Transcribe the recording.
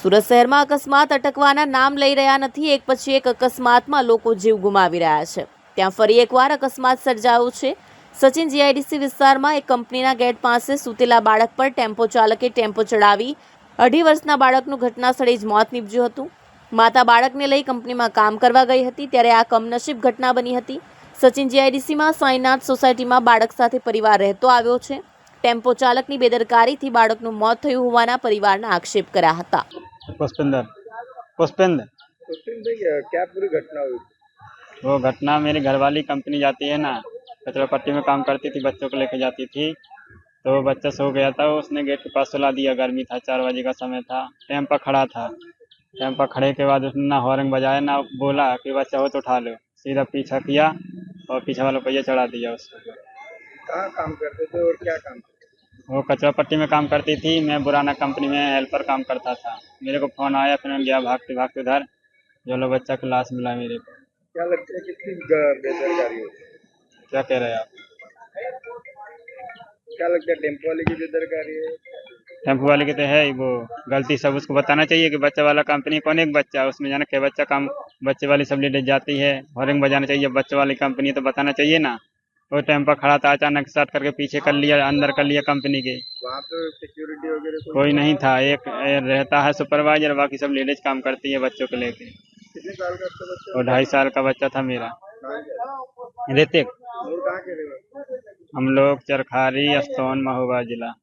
સુરત શહેરમાં અકસ્માત અટકવાના નામ લઈ રહ્યા નથી, એક પછી એક અકસ્માતમાં લોકો જીવ ગુમાવી રહ્યા છે. ત્યાં ફરી એકવાર અકસ્માત સર્જાયો છે. સચિન જીઆઈડીસી વિસ્તારમાં એક કંપનીના ગેટ પાસે સૂતેલા બાળક પર ટેમ્પો ચાલકે ટેમ્પો ચડાવી અઢી વર્ષના બાળકનું ઘટના સ્થળે જ મોત નીપજ્યું હતું. માતા બાળકને લઈ કંપનીમાં કામ કરવા ગઈ હતી, ત્યારે આ કમનસીબ ઘટના બની હતી. સચિન જીઆઈડીસીમાં સાંઈનાથ સોસાયટીમાં બાળક સાથે પરિવાર રહેતો આવ્યો છે. ટેમ્પો ચાલકની બેદરકારીથી બાળકનું મોત થયું હોવાના પરિવારના આક્ષેપ કર્યા હતા. पुष्पिंदर। पुष्पिंदर। क्या पूरी घटना हुई? वो घटना मेरी घरवाली कंपनी जाती है ना कचरा पट्टी में काम करती थी बच्चों को लेके जाती थी। तो वो बच्चा सो गया था उसने गेट के पास सुला दिया गर्मी था चार बजे का समय था टाइम पर खड़ा था। टाइम पर खड़े के बाद उसने ना हॉर्न बजाया ना बोला कि बच्चा हो तो उठा लो। सीधा पीछा किया और पीछे वाला पहिया चढ़ा दिया उसको। कहाँ काम करते थे और क्या काम करते वो कचरा पट्टी में काम करती थी। मैं बुराना कंपनी में हेल्पर काम करता था। मेरे को फ़ोन आया फिर मैं गया भागते भागते उधर। जो लोग बच्चा की लाश मिला मेरे को। क्या लगता है कितनी बेदरकारी होती क्या कह रहे हैं आप? क्या लगता है टेंपो वाले की बेदरकारी है? टेंपो वाले की तो है ही वो गलती सब उसको बताना चाहिए कि बच्चा वाला कंपनी कौन एक बच्चा उसमें जाना क्या बच्चा काम बच्चे वाली सब लेडीज़ जाती है। हॉर्न बजाना चाहिए बच्चे वाली कंपनी तो बताना चाहिए ना। वो टाइम पर खड़ा था अचानक स्टार्ट करके पीछे कर लिया अंदर कर लिया कंपनी के। वहाँ पे सिक्योरिटी वगैरह कोई नहीं था? एक रहता है सुपरवाइजर बाकी सब लेडीज़ काम करती है बच्चों को लेके। और ढाई साल का बच्चा था मेरा। रहते ऋतिक। हम लोग चरखारी अस्तौन महोबा जिला।